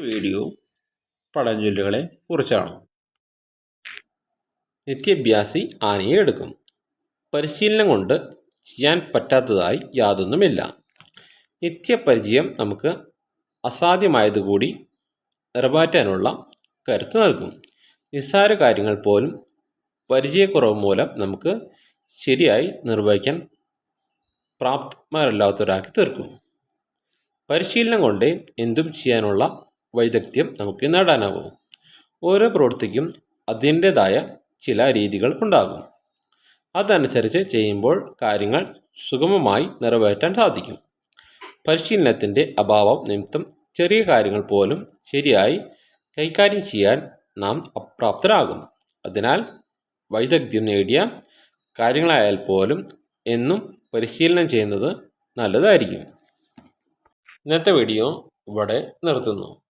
Video പഴഞ്ചൊല്ലുകളെ കുറിച്ചാണ്. നിത്യാഭ്യാസി ആനയെ എടുക്കും. പരിശീലനം കൊണ്ട് ചെയ്യാൻ പറ്റാത്തതായി യാതൊന്നുമില്ല. നിത്യപരിചയം നമുക്ക് അസാധ്യമായതുകൂടി നിറവേറ്റാനുള്ള കരുത്ത് നൽകും. നിസ്സാര കാര്യങ്ങൾ പോലും പരിചയക്കുറവ് മൂലം നമുക്ക് ശരിയായി നിർവഹിക്കാൻ പ്രാപ്തമല്ലാത്തവരാക്കി തീർക്കും. പരിശീലനം കൊണ്ട് എന്തും ചെയ്യാനുള്ള വൈദഗ്ധ്യം നമുക്ക് നേടാനാകും. ഓരോ പ്രവൃത്തിക്കും അതിന്റേതായ ചില രീതികൾ ഉണ്ടാകും. അതനുസരിച്ച് ചെയ്യുമ്പോൾ കാര്യങ്ങൾ സുഗമമായി നിറവേറ്റാൻ സാധിക്കും. പരിശീലനത്തിന്റെ അഭാവം നിമിത്തം ചെറിയ കാര്യങ്ങൾ പോലും ശരിയായി കൈകാര്യം ചെയ്യാൻ നാം അപ്രാപ്തരാകും. അതിനാൽ വൈദഗ്ധ്യം നേടിയ കാര്യങ്ങളായാൽ പോലും എന്നും പരിശീലനം ചെയ്യുന്നത് നല്ലതായിരിക്കും. ഇന്നത്തെ വീഡിയോ ഇവിടെ നിർത്തുന്നു.